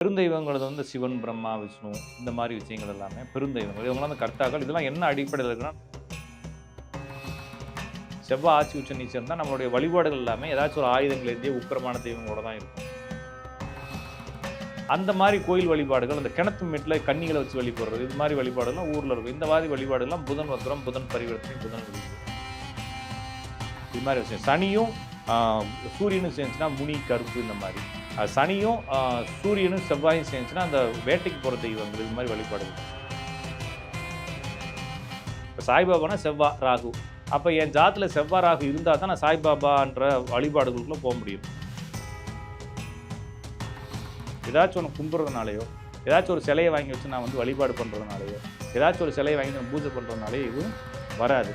பெருந்தெய்வங்கிறது வந்து சிவன் பிரம்மா விஷ்ணு இந்த மாதிரி விஷயங்கள் எல்லாமே பெருந்தெய்வங்கள். இவங்களாம் வந்து கர்த்தாக்கள். இதெல்லாம் என்ன அடிப்படையில் இருக்குன்னா செவ்வாய் ஆட்சி உச்ச நீச்சம் தான் நம்மளுடைய வழிபாடுகள் எல்லாமே ஏதாச்சும் ஒரு ஆயுதங்கள் இருந்தே உக்கிரமான தெய்வங்களோட தான் இருக்கும். அந்த மாதிரி கோயில் வழிபாடுகள் அந்த கிணத்து மீட்டில் கன்னிகளை வச்சு வழிபடுறது இது மாதிரி வழிபாடுலாம் ஊரில் இருக்கும். இந்த மாதிரி வழிபாடுகள்லாம் புதன் வக்ரம் புதன் பரிவர்த்தனை புதன் இது மாதிரி விஷயம். சனியும் ஆஹ், சூரியனும் சேர்ந்துச்சுன்னா முனி கருப்பு இந்த மாதிரி. சனியும் சூரியனும் செவ்வாயும் சேர்ந்துச்சுன்னா அந்த வேட்டைக்கு போகிற தெய்வங்கள் இது மாதிரி வழிபாடுகள். இப்போ சாய்பாபானா செவ்வா ராகு. அப்போ என் ஜாத்தில் செவ்வா ராகு இருந்தால் தான் நான் சாய்பாபான்ற வழிபாடுகளுக்குள்ளே போக முடியும். ஏதாச்சும் ஒன்று கும்பிட்றதுனாலையோ ஏதாச்சும் ஒரு சிலையை வாங்கி வச்சு நான் வந்து வழிபாடு பண்ணுறதுனாலையோ ஏதாச்சும் ஒரு சிலையை வாங்கி நான் பூஜை பண்ணுறதுனாலையோ இதுவும் வராது.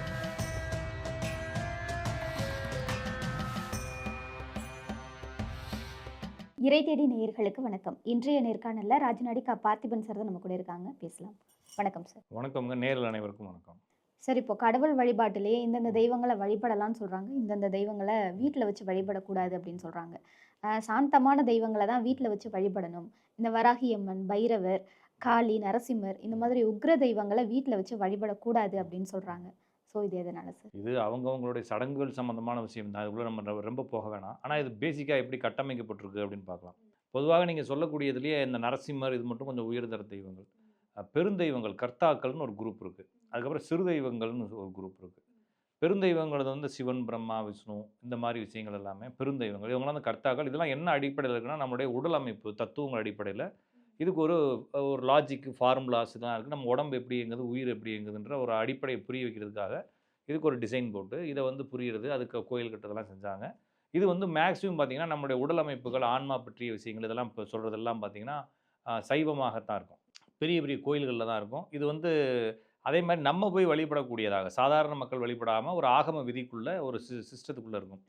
இறை தேடி நேயர்களுக்கு வணக்கம். இன்றைய நேர்காணல்ல ராஜநாடி கா பார்த்திபன் சார் தான் நம்ம கூட இருக்காங்க. பேசலாம். வணக்கம் சார் வணக்கம்ங்க. நேரில் அனைவருக்கும் வணக்கம். சார் இப்போ கடவுள் வழிபாட்டிலேயே இந்தந்த தெய்வங்களை வழிபடலாம்னு சொல்றாங்க. இந்தந்த தெய்வங்களை வீட்டில் வச்சு வழிபடக்கூடாது அப்படின்னு சொல்றாங்க. ஆஹ் சாந்தமான தெய்வங்களை தான் வீட்டில் வச்சு வழிபடணும். இந்த வராகி அம்மன் பைரவர் காளி நரசிம்மர் இந்த மாதிரி உக்ர தெய்வங்களை வீட்டில் வச்சு வழிபடக்கூடாது அப்படின்னு சொல்றாங்க. ஸோ இது எதனால சார்? இது அவங்கவங்களுடைய சடங்குகள் சம்மந்தமான விஷயம் தான். அதுக்குள்ளே நம்ம ரொம்ப- போக வேணாம். ஆனால் இது பேசிக்காக எப்படி கட்டமைக்கப்பட்டிருக்கு அப்படின்னு பார்க்கலாம். பொதுவாக நீங்கள் சொல்லக்கூடியதுலேயே இந்த நரசிம்மர் இது மட்டும் கொஞ்சம் உயர்தர தெய்வங்கள். பெருந்தெய்வங்கள் கர்த்தாக்கள்னு ஒரு குரூப் இருக்குது அதுக்கப்புறம் சிறு தெய்வங்கள்னு ஒரு குரூப் இருக்குது பெருந்தெய்வங்கிறது வந்து சிவன் பிரம்மா விஷ்ணு இந்த மாதிரி விஷயங்கள் எல்லாமே பெருந்தெய்வங்கள். இவங்களாம் வந்து கர்த்தாக்கள் இதெல்லாம் என்ன அடிப்படையில் இருக்குன்னா நம்மளுடைய உடல் அமைப்பு தத்துவங்கள் அடிப்படையில் இதுக்கு ஒரு ஒரு லாஜிக் ஃபார்முலாஸ் தான் இருக்குது நம்ம உடம்பு எப்படி எங்குது உயிர் எப்படி எங்குதுன்ற ஒரு அடிப்படையை புரிய வைக்கிறதுக்காக இதுக்கு ஒரு டிசைன் போட்டு இதை வந்து புரியுறது அதுக்கு கோயில் கட்டுறதெல்லாம் செஞ்சாங்க. இது வந்து மேக்ஸிமம் பார்த்திங்கன்னா நம்மளுடைய உடல் அமைப்புகள் ஆன்மா பற்றிய விஷயங்கள் இதெல்லாம் இப்போ சொல்கிறதெல்லாம் பார்த்திங்கன்னா சைவமாகத்தான் இருக்கும். பெரிய பெரிய கோயில்களில் தான் இருக்கும். இது வந்து அதே மாதிரி நம்ம போய் வழிபடக்கூடியதாக சாதாரண மக்கள் வழிபடாமல் ஒரு ஆகம விதிக்குள்ளே ஒரு சி சிஸ்டத்துக்குள்ளே இருக்கும்.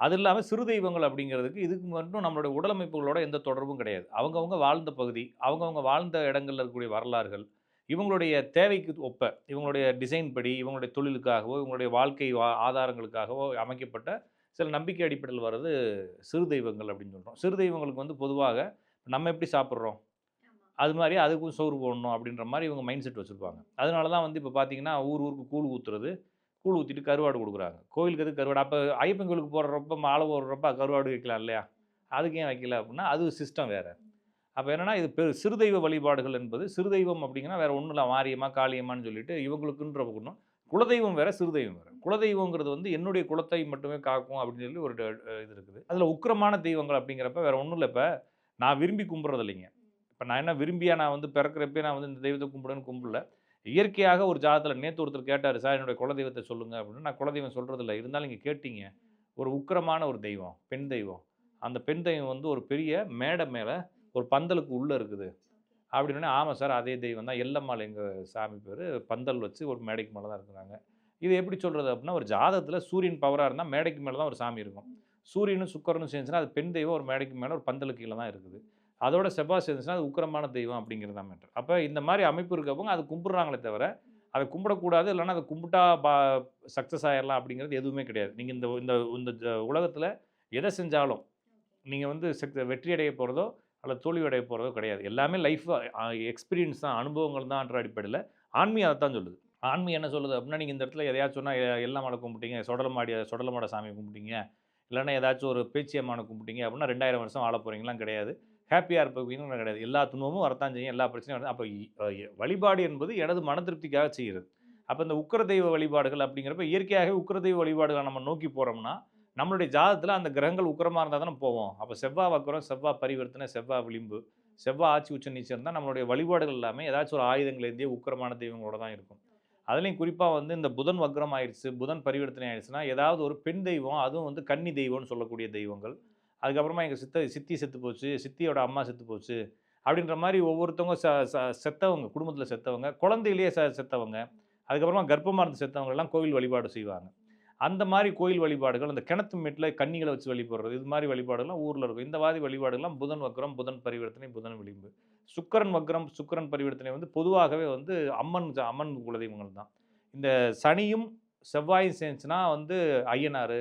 அது இல்லாமல் சிறு தெய்வங்கள் அப்படிங்கிறதுக்கு இதுக்கு மட்டும் நம்மளுடைய உடலமைப்புகளோட எந்த தொடர்பும் கிடையாது. அவங்கவங்க வாழ்ந்த பகுதி அவங்கவங்க வாழ்ந்த இடங்கள்ல இருக்கக்கூடிய வரலாறுகள் இவங்களுடைய தேவைக்கு ஒப்ப இவங்களுடைய டிசைன் படி இவங்களுடைய தொழிலுக்காகவோ இவங்களுடைய வாழ்க்கை வா- ஆதாரங்களுக்காகவோ அமைக்கப்பட்ட சில நம்பிக்கை அடிப்படையில் வர்றது சிறு தெய்வங்கள் அப்படின்னு சொல்கிறோம் சிறு தெய்வங்களுக்கு வந்து பொதுவாக நம்ம எப்படி சாப்பிட்றோம்? அது மாதிரி அதுக்கும் சோறு போடணும் அப்படின்ற மாதிரி இவங்க மைண்ட் செட் வச்சுருப்பாங்க. அதனால தான் வந்து இப்போ பார்த்தீங்கன்னா ஊர் ஊருக்கு கூழ் ஊற்றுறது கூழ் ஊற்றிட்டு கருவாடு கொடுக்குறாங்க. கோயிலுக்கு எதுக்கு கருவாடு? அப்போ ஐயப்பன் கோவிலுக்கு போடுறப்ப மாலை போடுறப்ப கருவாடு வைக்கலாம் இல்லையா? அதுக்கு ஏன் வைக்கல அப்படின்னா அது சிஸ்டம் வேறு. அப்போ என்னென்னா இது பெரு சிறுதெய்வ வழிபாடுகள் என்பது சிறுதெய்வம் அப்படிங்கன்னா வேறு ஒன்றும் இல்லை மாரியம்மா காளியம்மான்னு சொல்லிட்டு இவங்களுக்குன்ற ஒன்றும் குலதெய்வம் வேறு சிறுதெய்வம் வேறு. குலதெய்வங்கிறது வந்து என்னுடைய குலத்தை மட்டுமே காக்கும் அப்படின்னு சொல்லி ஒரு இது இருக்குது. அதில் உக்கிரமான தெய்வங்கள் அப்படிங்கிறப்ப வேறு ஒன்றும் இல்லை. இப்போ நான் விரும்பி கும்பிட்றது இல்லைங்க. இப்போ நான் என்ன விரும்பியா நான் வந்து பிறக்கிறப்பே நான் வந்து இந்த தெய்வத்தை கும்பிடுன்னு கும்பிடல இயற்கையாக ஒரு ஜாதத்தில் நேற்று ஒருத்தர் கேட்டார் சார் என்னுடைய குலதெய்வத்தை சொல்லுங்க அப்படின்னு நான் குலதெய்வம் சொல்கிறதில்ல இருந்தாலும் நீங்கள் கேட்டீங்க. ஒரு உக்கிரமான ஒரு தெய்வம் பெண் தெய்வம். அந்த பெண் தெய்வம் வந்து ஒரு பெரிய மேடை மேலே ஒரு பந்தலுக்கு உள்ளே இருக்குது. அப்படின்னா ஆமாம் சார் அதே தெய்வம் தான். எல்லம்மாள் எங்கள் சாமி பேர் பந்தல் வச்சு ஒரு மேடைக்கு மேலே தான் இருக்கிறாங்க. இது எப்படி சொல்கிறது அப்படின்னா ஒரு ஜாதகத்தில் சூரியன் பவராக இருந்தால் மேடைக்கு மேலே தான் ஒரு சாமி இருக்கும். சூரியனும் சுக்கரனும் சேர்ந்துச்சுன்னா அது பெண் தெய்வம் ஒரு மேடைக்கு மேலே ஒரு பந்தலுக்கு கீழே தான் இருக்குது. அதோட செவ்வாய் சேர்ந்துச்சுன்னா அது உக்கிரமான தெய்வம் அப்படிங்கிறது தான் மேட்டர் அப்போ இந்த மாதிரி அமைப்பு இருக்கவங்க அது கும்பிட்றாங்களே தவிர அதை கும்பிடக்கூடாது இல்லைன்னா அதை கும்பிட்டா பா சக்ஸஸ் ஆயிடலாம் அப்படிங்கிறது எதுவுமே கிடையாது. நீங்கள் இந்த இந்த இந்த ஜ- உலகத்தில் எதை செஞ்சாலும் நீங்கள் வந்து சக்த வெற்றி அடைய போகிறதோ அல்லது தோல்வி அடைய போகிறதோ கிடையாது. எல்லாமே லைஃப் எக்ஸ்பீரியன்ஸ் தான் அனுபவங்கள் தான்ன்ற அடிப்படையில் ஆன்மீகம் அதை தான் சொல்லுது. ஆன்மீகம் என்ன சொல்லுது அப்படின்னா நீங்கள் இந்த இடத்துல எதையாச்சும் சொன்னால் எல்லாம் மலை கும்பிட்டீங்க சொடலமாடி சொடலமாட சாமி கும்பிட்டீங்க இல்லைன்னா ஏதாச்சும் ஒரு பேச்சி கும்பிட்டீங்க அப்படின்னா ரெண்டாயிரம் வருஷம் வாழ போகிறீங்களாம் கிடையாது. ஹாப்பியாக இருப்பீங்கன்னு கிடையாது. எல்லா துன்பமும் வரத்தான் செய்யும். எல்லா பிரச்சனையும் வருது அப்போ வழிபாடு என்பது எனது மன திருப்திக்காக செய்கிறது அப்போ இந்த உக்கிர தெய்வ வழிபாடுகள் அப்படிங்கிறப்ப இயற்கையாகவே உக்கிர தெய்வ வழிபாடுகளை நம்ம நோக்கி போகிறோம்னா நம்மளுடைய ஜாதகத்தில் அந்த கிரகங்கள் உக்கிரமாக இருந்தால் தானே போவோம். அப்போ செவ்வாய் வக்கரம் செவ்வாய் பரிவர்த்தனை செவ்வாய் விளிம்பு செவ்வாய் ஆட்சி உச்ச நீச்சம் இருந்தால் நம்மளுடைய வழிபாடுகள் எல்லாமே ஏதாச்சும் ஒரு ஆயுதங்கள் இருந்தே உக்கிரமான தெய்வங்களோட தான் இருக்கும். அதுலேயும் குறிப்பாக வந்து இந்த புதன் வக்ரம் ஆயிடுச்சு புதன் பரிவர்த்தனை ஆயிடுச்சுன்னா ஏதாவது ஒரு பெண் தெய்வம் அதுவும் வந்து கன்னி தெய்வம்னு சொல்லக்கூடிய தெய்வங்கள். அதுக்கப்புறமா எங்கள் சித்த சித்தி செத்து போச்சு சித்தியோட அம்மா செத்து போச்சு அப்படின்ற மாதிரி ஒவ்வொருத்தவங்க ச ச- செத்தவங்க குடும்பத்தில் செத்தவங்க குழந்தையிலேயே ச செத்தவங்க அதுக்கப்புறமா கர்ப்பமாக இருந்து செத்தவங்கெல்லாம் கோவில் வழிபாடு செய்வாங்க. அந்த மாதிரி கோயில் வழிபாடுகள் அந்த கிணத்து மீட்டில் கன்னிகளை வச்சு வழிபடுறது இது மாதிரி வழிபாடுகள்லாம் ஊரில் இருக்கும். இந்த மாதிரி வழிபாடுகள்லாம் புதன் வக்ரம் புதன் பரிவர்த்தனை புதன் விளிம்பு. சுக்கிரன் வக்ரம் சுக்கிரன் பரிவர்த்தனை வந்து பொதுவாகவே வந்து அம்மன் அம்மன் குலதெய்வங்கள் தான். இந்த சனியும் செவ்வாயும் சேர்ந்துச்சுன்னா வந்து ஐயனார்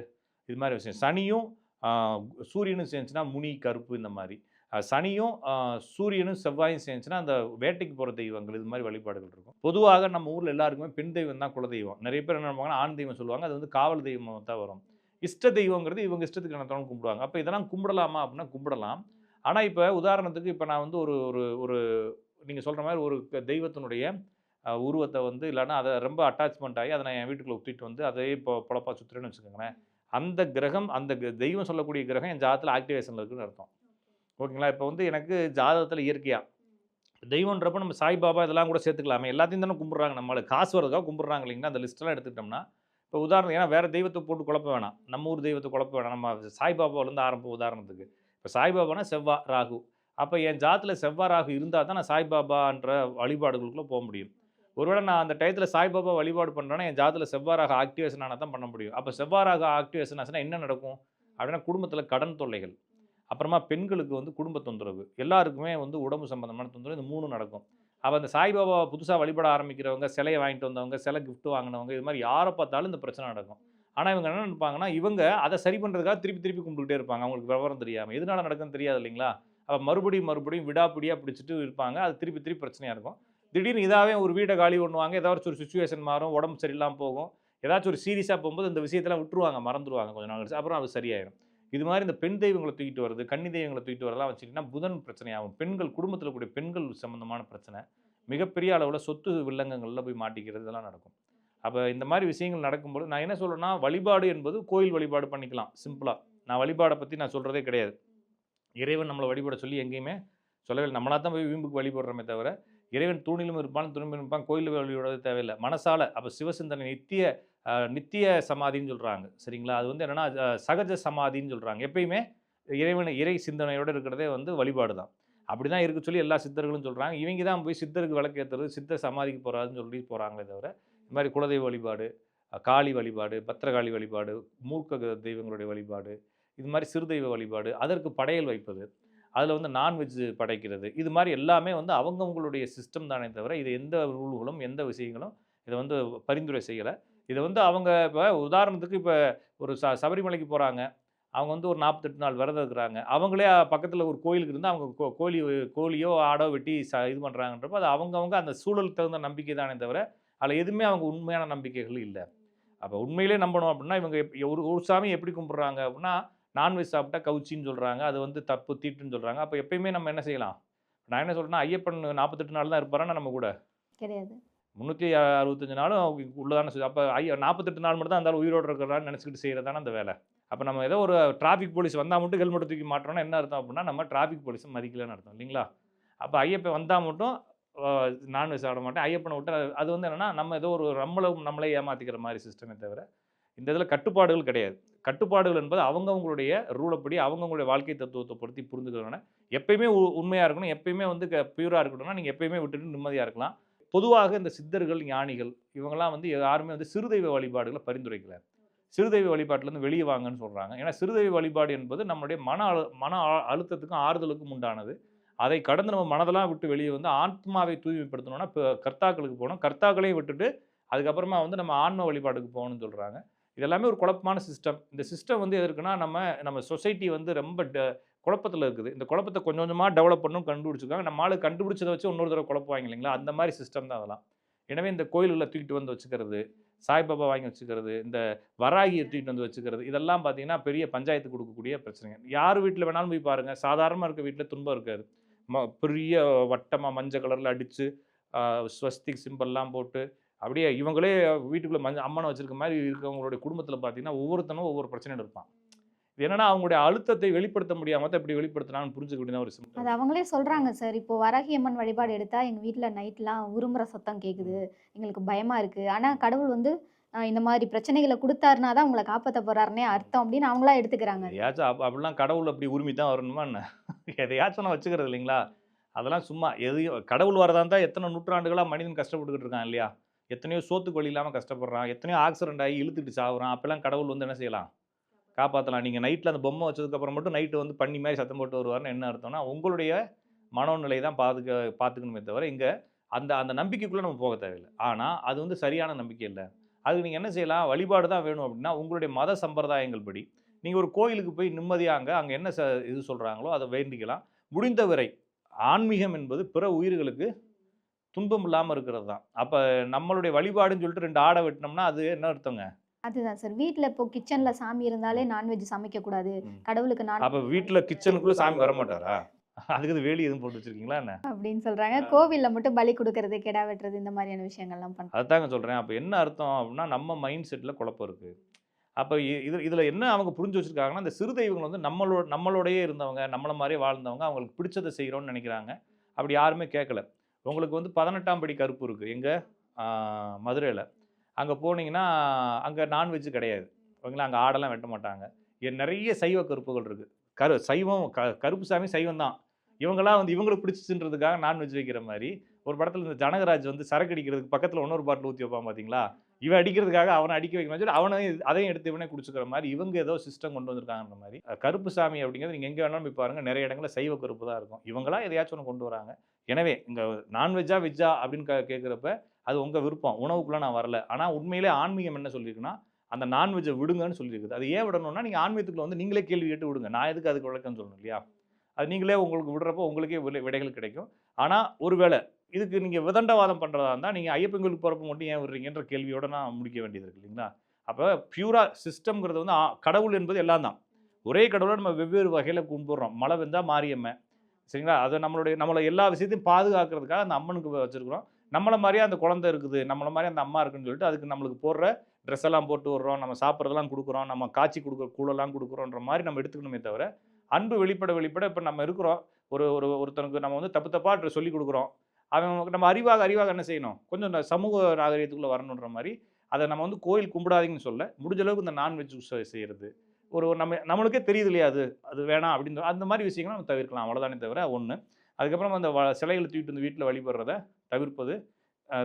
இது மாதிரி விஷயம். சனியும் சூரியனும் சேர்ந்துச்சுன்னா முனி கருப்பு இந்த மாதிரி சனியும் சூரியனும் செவ்வாயும் சேர்ந்துச்சுன்னா அந்த வேட்டைக்கு போகிற தெய்வங்கள் இது மாதிரி வழிபாடுகள் இருக்கும். பொதுவாக நம்ம ஊரில் எல்லாருக்குமே பெண் தெய்வம் தான் குல தெய்வம் நிறைய பேர் என்ன பண்ணுவாங்கன்னா ஆண் தெய்வம் சொல்லுவாங்க. அது வந்து காவல் தெய்வம் தான் வரும். இஷ்ட தெய்வங்கிறது இவங்க இஷ்டத்துக்கு என்ன கும்பிடுவாங்க. அப்போ இதெல்லாம் கும்பிடலாமா அப்படின்னா கும்பிடலாம். ஆனால் இப்போ உதாரணத்துக்கு இப்போ நான் வந்து ஒரு ஒரு ஒரு நீங்கள் சொல்கிற மாதிரி ஒரு தெய்வத்தினுடைய உருவத்தை வந்து இல்லைன்னா அதை ரொம்ப அட்டாச்மெண்ட் ஆகி அதை நான் என் வீட்டுக்குள்ளே ஒத்திட்டு வந்து அதே இப்போ பொழப்பா சுற்றுறேன்னு வச்சுக்கோங்களேன். அந்த கிரகம் அந்த க- தெய்வம் சொல்லக்கூடிய கிரகம் என் ஜாதத்தில் ஆக்டிவேஷனில் இருக்குன்னு அர்த்தம். ஓகேங்களா? இப்போ வந்து எனக்கு ஜாதகத்தில் இயற்கையாக தெய்வன்றப்ப நம்ம சாய்பாபா இதெல்லாம் கூட சேர்த்துக்கலாமே. எல்லாத்தையும் தானே கும்பிட்றாங்க நம்மளுக்கு காசு வரதுக்காக கும்பிட்றாங்க இல்லைங்களா? அந்த லிஸ்ட்டெல்லாம் எடுத்துக்கிட்டோம்னா இப்போ உதாரணம் ஏன்னா வேறு தெய்வத்தை போட்டு குழப்ப வேணாம். நம்ம ஊர் தெய்வத்தை குழப்ப வேணாம். நம்ம சாய்பாபாவிலேருந்து ஆரம்பம் உதாரணத்துக்கு. இப்போ சாய்பாபானா செவ்வா ராகு. அப்போ என் ஜாத்தில் செவ்வா ராகு இருந்தால் தான் நான் சாய்பாபான்ற வழிபாடுகளுக்குள்ளே போக முடியும். ஒருவேளை நான் அந்த டயத்தில் சாய்பாபா வழிபாடு பண்ணுறேன்னா என் ஜாதத்தில் செவ்வாறாக ஆக்டிவேஷன் ஆனால் தான் பண்ண முடியும். அப்போ செவ்வாறாக ஆக்டிவேஷன் ஆச்சுன்னா என்ன நடக்கும்? அப்படின்னா குடும்பத்தில் கடன் தொல்லைகள். அப்புறமா பெண்களுக்கு வந்து குடும்ப தொந்தரவு. எல்லாருக்குமே வந்து உடம்பு சம்பந்தமான தொந்தரவு. இந்த மூணு நடக்கும். அப்போ அந்த சாய்பாபா புதுசாக வழிபட ஆரம்பிக்கிறவங்க சிலையை வாங்கிட்டு வந்தவங்க சிலை கிஃப்ட் வாங்கினவங்க இது மாதிரி யாரை பார்த்தாலும் இந்த பிரச்சனை நடக்கும். ஆனால் இவங்க என்ன நினைப்பாங்கன்னா இவங்க அதை சரி பண்ணுறதுக்காக திருப்பி திருப்பி கும்பிட்டுட்டே இருப்பாங்க. அவங்களுக்கு விவரம் தெரியாமல் எதனால நடக்குன்னு தெரியாது இல்லைங்களா? அப்போ மறுபடியும் மறுபடியும் விடாப்பிடியாக பிடிச்சிட்டு இருப்பாங்க. அது திருப்பி திருப்பி பிரச்சனையாக இருக்கும். திடீர்னு இதாகவே ஒரு வீடை காலி பண்ணுவாங்க ஏதாச்சும் ஒரு சுச்சுவேஷன் மாறும் உடம்பு சரியில்லாமல் போகும். ஏதாச்சும் ஒரு சீரியஸாக போகும்போது இந்த விஷயத்தெல்லாம் விட்டுருவாங்க மறந்துடுவாங்க கொஞ்சம் நாள் கழிச்சு. அப்புறம் அது சரியாயிடும் இது மாதிரி இந்த பெண் தெய்வங்களை தூக்கிட்டு வருது கன்னி தெய்வங்களை தூக்கிட்டு வரலாம் வச்சுக்கிட்டிங்கன்னா புதன் பிரச்சனையாகும். பெண்கள் குடும்பத்தில் கூடிய பெண்கள் சம்மந்தமான பிரச்சனை. மிகப்பெரிய அளவில் சொத்து வில்லங்கங்களில் போய் மாட்டிக்கிறது இதெல்லாம் நடக்கும். அப்போ இந்த மாதிரி விஷயங்கள் நடக்கும்போது நான் என்ன சொல்கிறேன்னா வழிபாடு என்பது கோயில் வழிபாடு பண்ணிக்கலாம். சிம்பிளாக நான் வழிபாடை பற்றி நான் சொல்கிறதே கிடையாது. இறைவன் நம்மளை வழிபட சொல்லி எங்கேயுமே சொல்லவே இல்லை. தான் போய் வீம்புக்கு வழிபடுறோமே தவிர இறைவன் தூணிலும் இருப்பான் துணிலும் இருப்பான் கோயிலில் வழியோட தேவையில்லை. மனசால அப்போ சிவசிந்தனை நித்திய நித்திய சமாதின்னு சொல்கிறாங்க சரிங்களா? அது வந்து என்னென்னா சகஜ சமாதின்னு சொல்கிறாங்க எப்பயுமே இறைவன் இறை சிந்தனையோடு இருக்கிறதே வந்து வழிபாடு தான். அப்படி தான் இருக்க சொல்லி எல்லா சித்தர்களும் சொல்கிறாங்க இவங்க தான் போய் சித்தருக்கு விளக்கேற்றுறது சித்த சமாதிக்கு போகிறாருன்னு சொல்லி போகிறாங்களே தவிர இந்த மாதிரி குலதெய்வ வழிபாடு காளி வழிபாடு பத்திரகாளி வழிபாடு மூர்க்க தெய்வங்களுடைய வழிபாடு இது மாதிரி சிறுதெய்வ வழிபாடு அதற்கு படையல் வைப்பது. அதில் வந்து நான்வெஜ் படைக்கிறது. இது மாதிரி எல்லாமே வந்து அவங்கவுங்களுடைய சிஸ்டம் தானே தவிர இது எந்த ரூல்களும் எந்த விஷயங்களும் இதை வந்து பரிந்துரை செய்யலை. இதை வந்து அவங்க இப்போ உதாரணத்துக்கு இப்போ ஒரு ச சபரிமலைக்கு போகிறாங்க அவங்க வந்து ஒரு நாற்பத்தெட்டு நாள் விரதம் இருக்கிறாங்க. அவங்களே பக்கத்தில் ஒரு கோயிலுக்கு இருந்தால் அவங்க கோ- கோழி கோழியோ ஆடோ வெட்டி ச இது பண்ணுறாங்கன்றப்போ அது அவங்கவுங்க அந்த சூழலுக்கு தகுந்த நம்பிக்கை தானே தவிர அதில் எதுவுமே அவங்க உண்மையான நம்பிக்கைகள் இல்லை. அப்போ உண்மையிலே நம்பணும் அப்படின்னா இவங்க எப்- ஒரு ஒரு சாமி எப்படி கும்பிட்றாங்க அப்படின்னா நான்வெஜ் சாப்பிட்டா கவுச்சின்னு சொல்கிறாங்க அது வந்து தப்பு தீட்டுன்னு சொல்கிறாங்க அப்போ எப்பயுமே நம்ம என்ன செய்யலாம்? நான் என்ன சொல்கிறேன்னா ஐயப்பன் நாற்பத்தெட்டு நாள் தான் இருப்பாரா நம்ம கூட. கிடையாது. முந்நூற்றி அறுபத்தஞ்சு நாளும் உள்ளதான அப்போ ஐயா நாற்பத்தெட்டு நாள் மட்டும் தான் இருந்தாலும் உயிரோடு இருக்கிறான்னு நினச்சிக்கிட்டு செய்கிறதான அந்த வேலை. அப்போ நம்ம ஏதோ ஒரு டிராஃபிக் போலீஸ் வந்தால் மட்டும் ஹெல்மெட் தூக்கி மாட்டோம்னா என்ன அர்த்தம் அப்படின்னா நம்ம டிராஃபிக் போலீஸை மதிக்கலன்னு அர்த்தம் இல்லைங்களா? அப்போ ஐயப்பன் வந்தால் மட்டும் நான்வெஜ் சாப்பிட மாட்டேன். ஐயப்பனை விட்டு அது- அது வந்து என்னென்னா நம்ம ஏதோ ஒரு நம்மளை நம்மளே ஏமாற்றிக்கிற மாதிரி சிஸ்டமே தவிர இந்த இதில் கட்டுப்பாடுகள் கிடையாது. கட்டுப்பாடுகள் என்பது அவங்கவுங்களுடைய ரூலப்படி அவங்கவுங்களுடைய வாழ்க்கை தத்துவத்தை பொருத்தி புரிந்துக்கிறவன எப்பயுமே உண்மையாக இருக்கணும் எப்பயுமே வந்து பியூராக இருக்கணும்னா நீங்கள் எப்பயுமே விட்டுட்டு நிம்மதியாக இருக்கலாம். பொதுவாக இந்த சித்தர்கள் ஞானிகள் இவங்கெல்லாம் வந்து யாருமே வந்து சிறுதெய்வ வழிபாடுகளை பரிந்துரைக்கல. சிறுதெய்வ வழிபாட்டிலேருந்து வெளியே வாங்கன்னு சொல்கிறாங்க ஏன்னா சிறுதெய்வ வழிபாடு என்பது நம்மளுடைய மன அழு மன அழுத்தத்துக்கும் ஆறுதலுக்கும் உண்டானது. அதை கடந்து நம்ம மனதெல்லாம் விட்டு வெளியே வந்து ஆத்மாவை தூய்மைப்படுத்தணும்னா இப்போ கர்த்தாக்களுக்கு போகணும். கர்த்தாக்களையும் விட்டுட்டு அதுக்கப்புறமா வந்து நம்ம ஆன்ம வழிபாடுக்கு போகணும்னு சொல்கிறாங்க இதெல்லாமே ஒரு குழப்பமான சிஸ்டம் இந்த சிஸ்டம் வந்து எதுக்குன்னா நம்ம நம்ம சொசைட்டி வந்து ரொம்ப ட குழப்பத்தில் இருக்குது. இந்த குழப்பத்தை கொஞ்சம் கொஞ்சமாக டெவலப் பண்ணணும் கண்டுபிடிச்சிருக்காங்க. நம்ம ஆளு கண்டுபிடிச்சதை வச்சு இன்னொரு தடவை குழப்புவாங்க இல்லைங்களா? அந்த மாதிரி சிஸ்டம் தான் அதெல்லாம். எனவே இந்த கோயிலில் தூக்கிட்டு வந்து வச்சுக்கிறது சாய்பாபா வாங்கி வச்சுக்கிறது இந்த வராகியை தூக்கிட்டு வந்து வச்சுக்கிறது இதெல்லாம் பார்த்தீங்கன்னா பெரிய பஞ்சாயத்து கொடுக்கக்கூடிய பிரச்சனைங்க. யார் வீட்டில் வேணாலும் போய் பாருங்கள் சாதாரணமாக இருக்க வீட்டில் துன்பம் இருக்காது. ம பெரிய வட்டமாக மஞ்சள் கலரில் அடித்து ஸ்வஸ்திக் சிம்பிள்லாம் போட்டு அப்படியே இவங்களே வீட்டுக்குள்ளே மஞ்ச அம்மனை வச்சிருக்க மாதிரி இருக்கவங்களுடைய குடும்பத்தில் பார்த்தீங்கன்னா ஒவ்வொருத்தனும் ஒவ்வொரு பிரச்சனையில் இருப்பான். இது என்னன்னா அவங்களுடைய அழுத்தத்தை வெளிப்படுத்த முடியாம தான் இப்படி வெளிப்படுத்தினான்னு புரிஞ்சுக்க வேண்டியது ஒரு அது சிம்பிள் அவங்களே சொல்றாங்க சார் இப்போ வராகி அம்மன் வழிபாடு எடுத்தா எங்க வீட்ல நைட்லாம் உருமுற சத்தம் கேக்குது. எங்களுக்கு பயமா இருக்கு. ஆனா கடவுள் வந்து இந்த மாதிரி பிரச்சனைகளை கொடுத்தாருனா தான் உங்களை காப்பாற்ற போறாருனே அர்த்தம் அப்படின்னு அவங்களா எடுத்துக்கிறாங்க. எதையாச்சும் அப் அப்படிலாம் கடவுள் அப்படி உரிமை தான் வரணுமா என்ன? எதையாச்சும் நான் வச்சுக்கிறது இல்லைங்களா? அதெல்லாம் சும்மா எதையும் கடவுள் வரதா இருந்தால் எத்தனை நூற்றாண்டுகளாக மனிதன் கஷ்டப்பட்டுக்கிட்டு இருக்கான் இல்லையா? எத்தனையோ சோத்துக்கு வழி இல்லாமல் கஷ்டப்படுறான் எத்தனையோ ஆக்சிடென்ட் ஆகி இழுத்துட்டு சாகுறான் அப்போல்லாம் கடவுள் வந்து என்ன செய்யலாம்? காப்பாற்றலாம் நீங்கள் நைட்டில் அந்த பொம்மை வச்சதுக்கப்புறம் மட்டும் நைட்டு வந்து பண்ணி மாதிரி சத்தம் போட்டு வருவார்னு என்ன அர்த்தம்னா உங்களுடைய மனோநிலை தான் பாதுக்க பார்த்துக்கணுமே தவிர இங்கே அந்த அந்த நம்பிக்கைக்குள்ளே நம்ம போக தேவையில்லை. ஆனால் அது வந்து சரியான நம்பிக்கை இல்லை. அதுக்கு நீங்கள் என்ன செய்யலாம்? வழிபாடு தான் வேணும் அப்படின்னா உங்களுடைய மத சம்பிரதாயங்கள் படி நீங்கள் ஒரு கோயிலுக்கு போய் நிம்மதியாங்க அங்கே என்ன ச இது சொல்கிறாங்களோ அதை வேண்டிக்கலாம். முடிந்தவரை ஆன்மீகம் என்பது பிற உயிர்களுக்கு துன்பம் இல்லாமல் இருக்கிறது தான். அப்போ நம்மளுடைய வழிபாடுன்னு சொல்லிட்டு ரெண்டு ஆடை வெட்டினோம்னா அது என்ன அர்த்தங்க? அதுதான் சார். வீட்ல இப்போ கிச்சன்ல சாமி இருந்தாலே நான்வெஜ் சமைக்க கூடாது. கடவுளுக்கு நான் அப்போ வீட்டில் கிச்சனுக்குள்ளே சாமி வர மாட்டாரா அதுக்கு வேலி எதுவும் போட்டு வச்சிருக்கீங்களா என்ன? அப்படின்னு சொல்றாங்க. கோவில்ல மட்டும் பலி கொடுக்கறது கெடா வெட்டுறது இந்த மாதிரியான விஷயங்கள்லாம் பண்றாங்க அதுதாங்க சொல்கிறேன் அப்போ என்ன அர்த்தம் அப்படின்னா நம்ம மைண்ட் செட்டில் குழப்பம் இருக்குது அப்போ இது இதில் என்ன அவங்க புரிஞ்சு வச்சுருக்காங்கன்னா இந்த சிறு தெய்வங்கள் வந்து நம்மளோட நம்மளோடயே இருந்தவங்க நம்மளை மாதிரியே வாழ்ந்தவங்க அவங்களுக்கு பிடிச்சதை செய்கிறோன்னு நினைக்கிறாங்க. அப்படி யாருமே கேட்கல உங்களுக்கு வந்து பதினெட்டாம் படி கருப்பு இருக்குது எங்கே? மதுரையில். அங்கே போனீங்கன்னா அங்கே நான்வெஜ் கிடையாது. ஓகேங்களா? அங்கே ஆடெல்லாம் வெட்ட மாட்டாங்க. இங்க நிறைய சைவ கருப்புகள் இருக்குது கரு சைவம் க கருப்பு சாமி சைவம் தான். இவங்களாம் வந்து இவங்களுக்கு பிடிச்சிச்சுன்றதுக்காக நான்வெஜ் வைக்கிற மாதிரி ஒரு படத்தில் இந்த ஜனகராஜ் வந்து சரக்கு அடிக்கிறதுக்கு பக்கத்தில் இன்னொரு பாட்டில் ஊற்றி வைப்பான் பார்த்தீங்களா இவன் அடிக்கிறதுக்காக அவனை அடிக்க வைக்கணும் சொல்லி அவனை அதையும் எடுத்து இவனே குடிச்சுக்கிற மாதிரி இவங்க ஏதோ சிஸ்டம் கொண்டு வந்திருக்காங்கன்ற மாதிரி. கருப்பு சாமி அப்படிங்கிறது நீங்கள் எங்கே வேணாலும் போய் பாருங்கள் நிறைய இடங்களில் சைவ கருப்பு தான் இருக்கும். இவங்களா எதையாச்சும் ஒன்று கொண்டு வராங்க. எனவே இங்கே நான்வெஜ்ஜா வெஜ்ஜா அப்படின்னு கே கேட்குறப்ப அது உங்கள் விருப்பம். உணவுக்குள்ளே நான் வரல. ஆனால் உண்மையிலே ஆன்மீகம் என்ன சொல்லியிருக்குன்னா அந்த நான்வெஜ்ஜை விடுங்கன்னு சொல்லியிருக்குது. அது ஏன் விடணும்னா நீங்கள் ஆன்மீகத்துக்குள்ள வந்து நீங்களே கேள்வி கேட்டு விடுங்க. நான் எதுக்கு அதுக்கு விளக்கம் சொல்லணும் இல்லையா? அது நீங்களே உங்களுக்கு விடுறப்போ உங்களுக்கே விடை- விடைகள் கிடைக்கும். ஆனால் ஒருவேளை இதுக்கு நீங்கள் விதண்டவாதம் பண்ணுறதா இருந்தால் நீங்கள் ஐயப்பன் கோயிலுக்கு போகிறப்ப மட்டும் ஏன் விடுறீங்கன்ற கேள்வியோட நான் முடிக்க வேண்டியது இருக்கு இல்லைங்களா? அப்போ பியூராக சிஸ்டம்ங்கிறது வந்து கடவுள் என்பது எல்லாம் தான் ஒரே கடவுளை நம்ம வெவ்வேறு வகையில் கும்பிட்றோம். மழை வெந்தால் மாரியம்மை சரிங்களா? அதை நம்மளுடைய நம்மளை எல்லா விஷயத்தையும் பாதுகாக்கிறதுக்காக அந்த அம்மனுக்கு வச்சுருக்குறோம். நம்மளை மாதிரியே அந்த குழந்தை இருக்குது நம்மளை மாதிரி அந்த அம்மா இருக்குன்னு சொல்லிட்டு அதுக்கு நம்மளுக்கு போடுற ட்ரெஸ் எல்லாம் போட்டு வர்றோம் நம்ம சாப்பிட்றதெல்லாம் கொடுக்குறோம் நம்ம காய்ச்சி கொடுக்குற கூழெல்லாம் கொடுக்குறோன்ற மாதிரி நம்ம எடுத்துக்கணுமே தவிர அன்பு வெளிப்பட வெளிப்பட இப்போ நம்ம இருக்கிறோம். ஒரு ஒரு ஒருத்தனுக்கு நம்ம வந்து தப்பு தப்பாக சொல்லி கொடுக்குறோம். அவன் நம்ம அறிவாக அறிவாக என்ன செய்யணும்? கொஞ்சம் இந்த சமூக நாகரீகத்துக்குள்ளே வரணுன்ற மாதிரி அதை நம்ம வந்து கோயில் கும்பிடாதீங்கன்னு சொல்ல முடிஞ்ச அளவுக்கு இந்த நான்வெஜ் செய்கிறது ஒரு நம்ம நம்மளுக்கே தெரியுது இல்லையா அது? அது வேணாம் அப்படின்னு அந்த மாதிரி விஷயங்களை நம்ம தவிர்க்கலாம். அவ்வளோதானே தவிர ஒன்று அதுக்கப்புறம் அந்த சிலைகளை தூக்கிட்டு வந்து வீட்டில் வழிபடுறத தவிர்ப்பது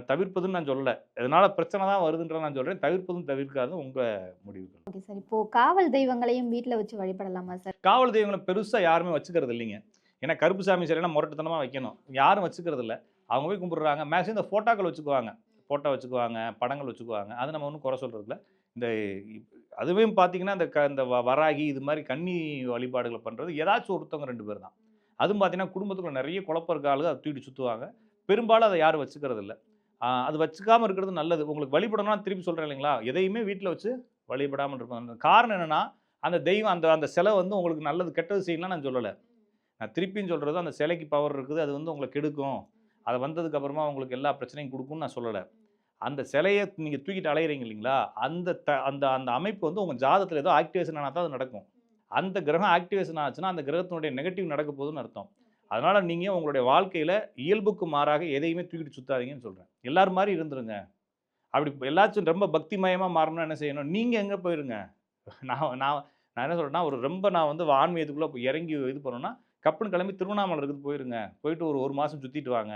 தவிர்ப்பதுன்னு நான் சொல்லலை. இதனால பிரச்சனை தான் வருதுன்ற நான் சொல்கிறேன் தவிர்ப்பதும் தவிர்க்காது உங்கள் முடிவுகள். Okay sir. இப்போ காவல் தெய்வங்களையும் வீட்ல வச்சு வழிபடலாமா சார்? காவல் தெய்வங்களை பெருசாக யாருமே வச்சுக்கிறது இல்லைங்க. ஏன்னா கருப்பு சாமி சரியான முரட்டுத்தனமாக வைக்கணும். யாரும் வச்சுக்கிறது இல்லை. அவங்க போய் கும்பிடுறாங்க. மேக்ஸிமம் இந்த ஃபோட்டோக்கள் வச்சுக்குவாங்க. ஃபோட்டோ வச்சுக்குவாங்க படங்கள் வச்சுக்குவாங்க. அது நம்ம ஒன்றும் குறை சொல்கிறதில்ல இந்த இப்- அதுவும் பார்த்தீங்கன்னா இந்த க இந்த வ- வராகி இது மாதிரி கன்னி வழிபாடுகளை பண்ணுறது ஏதாச்சும் ஒருத்தவங்க ரெண்டு பேர் தான். அதுவும் பார்த்தீங்கன்னா குடும்பத்துக்குள்ள நிறைய குழப்பம் இருக்க ஆளுங்க அதை தூக்கிட்டு சுற்றுவாங்க பெரும்பாலும் அதை யாரும் வச்சுக்கிறது இல்லை. அது வச்சுக்காமல் இருக்கிறது நல்லது. உங்களுக்கு வழிபடணும்னா திருப்பி சொல்கிறேன் இல்லைங்களா? எதையுமே வீட்டில் வச்சு வழிபடாமல் இருப்பாங்க காரணம் என்னென்னா அந்த தெய்வம் அந்த அந்த சிலை வந்து உங்களுக்கு நல்லது கெட்டது செய்யலாம் நான் சொல்லலை. நான் திருப்பியும் சொல்கிறது அந்த சிலைக்கு பவர் இருக்குது அது வந்து உங்களை கெடுக்கும். அதை வந்ததுக்கப்புறமா உங்களுக்கு எல்லா பிரச்சனையும் கொடுக்கும்னு நான் சொல்லலை. அந்த சிலையை நீங்கள் தூக்கிட்டு அலையிறீங்க இல்லைங்களா? அந்த த அந்த அந்த அமைப்பு வந்து உங்கள் ஜாதத்தில் ஏதோ ஆக்டிவேஷன் ஆனால் தான் அது நடக்கும். அந்த கிரகம் ஆக்டிவேஷன் ஆச்சுன்னா அந்த கிரகத்தினுடைய நெகட்டிவ் நடக்க போகுதுன்னு அர்த்தம். அதனால் நீங்கள் உங்களுடைய வாழ்க்கையில் இயல்புக்கு மாறாக எதையுமே தூக்கிட்டு சுற்றாதீங்கன்னு சொல்கிறேன் எல்லாரும் மாதிரி இருந்துருங்க. அப்படி எல்லாச்சும் ரொம்ப பக்திமயமாக மாறணும்னா என்ன செய்யணும்? நீங்கள் எங்கே போயிருங்க? நான் நான் நான் என்ன சொல்கிறேன்னா ஒரு ரொம்ப நான் வந்து ஆன்மீகத்துக்குள்ளே இறங்கி இது பண்ணோன்னா கப்புன்னு கிளம்பி திருவண்ணாமலை இருக்குது போயிருங்க. போயிட்டு ஒரு ஒரு மாதம் சுற்றிட்டு வாங்க.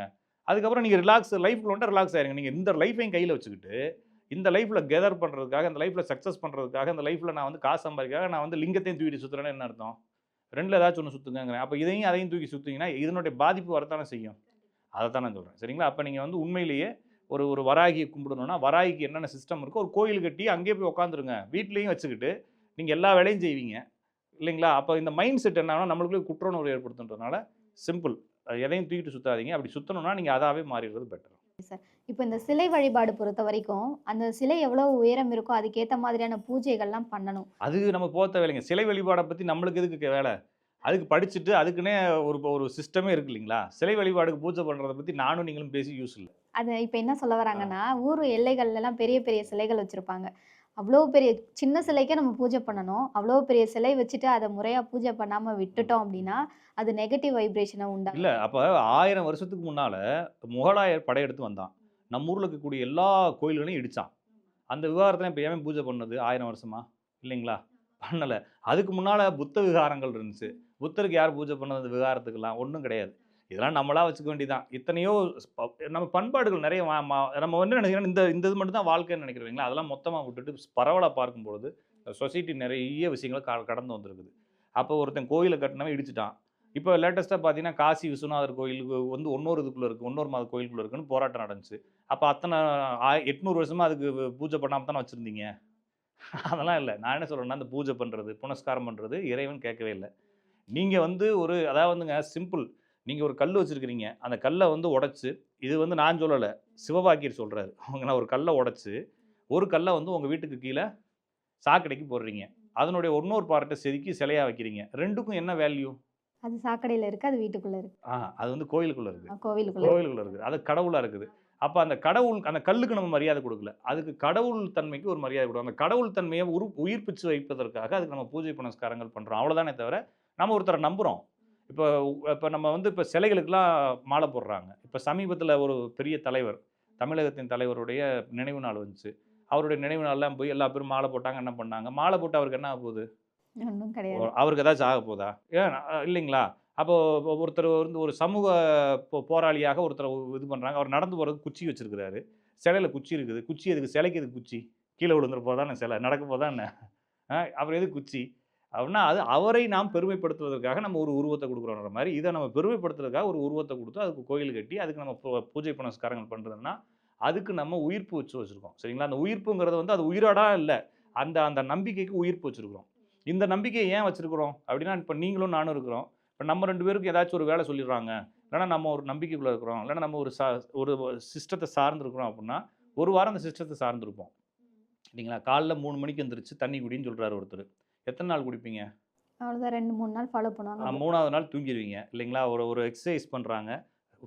அதுக்கப்புறம் நீங்கள் ரிலாக்ஸ் லைஃப்பில் வந்துட்டு ரிலாக்ஸ் ஆயிருங்க. நீங்கள் இந்த லைஃப்பையும் கையில் வச்சுக்கிட்டு இந்த லைஃப்பில் கெதர் பண்ணுறதுக்காக இந்த லைஃப்பில் சக்ஸஸ் பண்ணுறதுக்காக இந்த லைஃப்பில் நான் வந்து காசு சம்பாதிக்காக நான் வந்து லிங்கத்தையும் தூக்கிட்டு சுற்றுறேன்னு என்ன அர்த்தம்? ரெண்டில் ஏதாச்சும் ஒன்று சுற்றுங்கிறேன் அப்போ இதையும் அதையும் தூக்கி சுற்றிங்கன்னா இதனுடைய பாதிப்பு வரத்தானே செய்யும்? அதை தான் நான் சொல்கிறேன் சரிங்களா? அப்போ நீங்கள் வந்து உண்மையிலேயே ஒரு ஒரு வராகியை கும்பிடணும்னா வராகிக்கு என்னென்ன சிஸ்டம் இருக்கோ ஒரு கோயில் கட்டி அங்கேயே போய் உட்காந்துருங்க வீட்லேயும் வச்சுக்கிட்டு நீங்கள் எல்லா வேலையும் செய்வீங்க. இல்லைங்களா? அப்போ இந்த மைண்ட் செட் என்னன்னா நம்மளுக்குள்ளே குற்றவுணர்வு ஏற்படுத்துன்றதுனால சிம்பிள் எதையும் தூக்கிட்டு சுத்தாதீங்க. அப்படி சுற்றணும்னா நீங்கள் அதாவே மாறிடுறது பெட்டர் இப்போ இந்த சிலை வழிபாடு பொறுத்த வரைக்கும் அந்த சிலை எவ்வளவு உயரம் இருக்கோ அதுக்கேற்ற மாதிரியான பூஜைகள்லாம் பண்ணணும். அது நம்ம போக தேவையில்லைங்க. சிலை வழிபாடை பற்றி நம்மளுக்கு எதுக்கு வேலை? அதுக்கு படிச்சுட்டு அதுக்குன்னே ஒரு ஒரு சிஸ்டமே இருக்கு இல்லைங்களா? சிலை வழிபாடுக்கு பூஜை பண்ணுறதை பற்றி நானும் நீங்களும் பேசி யூஸ் இல்லை. அது இப்போ என்ன சொல்ல வராங்கன்னா ஊர் எல்லைகள்ல எல்லாம் பெரிய பெரிய சிலைகள் வச்சிருப்பாங்க. அவ்வளோ பெரிய சின்ன சிலைக்கே நம்ம பூஜை பண்ணணும். அவ்வளோ பெரிய சிலை வச்சுட்டு அதை முறையாக பூஜை பண்ணாமல் விட்டுட்டோம் அப்படின்னா அது நெகட்டிவ் வைப்ரேஷனை உண்டா? இல்லை அப்போ ஆயிரம் வருஷத்துக்கு முன்னால் முகலாயர் படையெடுத்து வந்தான். நம்ம ஊரில் இருக்கக்கூடிய எல்லா கோயில்களையும் இடித்தான் அந்த விவகாரத்தில் இப்போ ஏன் பூஜை பண்ணது? ஆயிரம் வருஷமா? இல்லைங்களா? பண்ணலை. அதுக்கு முன்னால் புத்த விகாரங்கள் இருந்துச்சு. புத்தருக்கு யார் பூஜை பண்ணது அந்த விகாரத்துக்கெல்லாம்? ஒன்றும் கிடையாது. இதெல்லாம் நம்மளா வச்சுக்க வேண்டியதான் இத்தனையோ நம்ம பண்பாடுகள் நிறைய நம்ம வந்து நினைக்கிறோம் இந்த இந்த இது மட்டும் தான் வாழ்க்கைன்னு நினைக்கிறீங்களா? அதெல்லாம் மொத்தமாக விட்டுட்டு பரவலாக பார்க்கும்பொழுது சொசைட்டி நிறைய விஷயங்களை க- கடந்து வந்திருக்குது. அப்போ ஒருத்தன் கோயிலை கட்டினவன் இடிச்சிட்டான். இப்போ லேட்டஸ்ட்டாக பார்த்தீங்கன்னா காசி விஸ்வநாதர் கோயிலுக்கு வந்து ஒன்னொரு இதுக்குள்ளே இருக்குது ஒன்னொரு மாத கோயிலுக்குள்ளே இருக்குன்னு போராட்டம் நடந்துச்சு. அப்போ அத்தனை எட்நூறு வருஷமாக அதுக்கு பூஜை பண்ணாமல் தானே வச்சுருந்தீங்க? அதெல்லாம் இல்லை. நான் என்ன சொல்கிறேன்னா அந்த பூஜை பண்ணுறது புனஸ்காரம் பண்ணுறது இறைவன் கேட்கவே இல்லை. நீங்கள் வந்து ஒரு அதாவது வந்துங்க சிம்பிள் நீங்கள் ஒரு கல் வச்சுருக்கிறீங்க அந்த கல்லை வந்து உடைச்சு இது வந்து நான் சொல்லலை சிவபாக்கியர் சொல்கிறாரு அவங்க நான் ஒரு கல்லை உடைச்சு ஒரு கல்லை வந்து உங்கள் வீட்டுக்கு கீழே சாக்கடைக்கு போடுறீங்க. அதனுடைய இன்னொரு பார்ட்டை செதுக்கி சிலையாக வைக்கிறீங்க. ரெண்டுக்கும் என்ன வேல்யூ அது சாக்கடையில இருக்கு அது வீட்டுக்குள்ள இருக்கு. ஆ அது வந்து கோயிலுக்குள்ளே இருக்குது கோவிலுக்குள்ள இருக்கு. கோயிலுக்குள்ள இருக்குது அது கடவுளாக இருக்குது. அப்போ அந்த கடவுள் அந்த கல்லுக்கு நம்ம மரியாதை கொடுக்கல. அதுக்கு கடவுள் தன்மைக்கு ஒரு மரியாதை கொடுக்கும் அந்த கடவுள் தன்மையை உரு உயிர்ப்பிச்சு வைப்பதற்காக அதுக்கு நம்ம பூஜை புனஸ்காரங்கள் பண்ணுறோம் அவ்வளோதானே தவிர நம்ம ஒருத்தரை நம்புகிறோம் இப்போ இப்போ நம்ம வந்து இப்போ சிலைகளுக்கெல்லாம் மாலை போடுறாங்க. இப்போ சமீபத்தில் ஒரு பெரிய தலைவர் தமிழகத்தின் தலைவருடைய நினைவு நாள் வந்துச்சு. அவருடைய நினைவு நாள்லாம் போய் எல்லா பேரும் மாலை போட்டாங்க என்ன பண்ணாங்க? மாலை போட்டு அவருக்கு என்ன ஆக போகுது? அவருக்கு ஏதாச்சும் ஆக போதா? ஏன் இல்லைங்களா? அப்போ ஒருத்தர் வந்து ஒரு சமூக போ- போராளியாக ஒருத்தர் இது பண்ணுறாங்க அவர் நடந்து போகிறது குச்சி வச்சிருக்கிறாரு. சிலையில் குச்சி இருக்குது. குச்சி எதுக்கு? சிலைக்கு எதுக்கு குச்சி? கீழே விழுந்துற போதானே சிலை? நடக்க போதானே? அவர் எது குச்சி? அப்படின்னா அது அவரை நாம் பெருமைப்படுத்துவதற்காக நம்ம ஒரு உருவத்தை கொடுக்குறோன்ற மாதிரி இதை நம்ம பெருமைப்படுத்துறதுக்காக ஒரு உருவத்தை கொடுத்து அதுக்கு கோயில் கட்டி அதுக்கு நம்ம பூஜை புனஸ்காரங்கள் பண்ணுறதுன்னா அதுக்கு நம்ம உயிர்ப்பு வச்சு வச்சுருக்கோம். சரிங்களா? அந்த உயிர்ப்புங்கிறது வந்து அது உயிரோடா இல்லை அந்த அந்த நம்பிக்கைக்கு உயிர்ப்பு வச்சுருக்கிறோம். இந்த நம்பிக்கையை ஏன் வச்சுருக்குறோம்? அப்படின்னா இப்போ நீங்களும் நானும் இருக்கிறோம். இப்போ நம்ம ரெண்டு பேருக்கும் ஏதாச்சும் ஒரு வேலை சொல்லிடுறாங்க. இல்லைன்னா நம்ம ஒரு நம்பிக்கைக்குள்ளே இருக்கிறோம். இல்லைன்னா நம்ம ஒரு சா ஒரு சிஸ்டத்தை சார்ந்துருக்குறோம் அப்படின்னா ஒரு வாரம் அந்த சிஸ்டத்தை சார்ந்திருப்போம். இல்லைங்களா காலைல மூணு மணிக்கு எந்திரிச்சு தண்ணி குடின்னு சொல்கிறாரு ஒருத்தர். எத்தனை நாள் குடிப்பீங்க? அவ்வளவுதான் ரெண்டு மூணு நாள் ஃபாலோ பண்ணுவாங்க. மூணாவது நாள் தூங்கிடுவீங்க இல்லைங்களா? ஒரு ஒரு எக்ஸசைஸ் பண்ணுறாங்க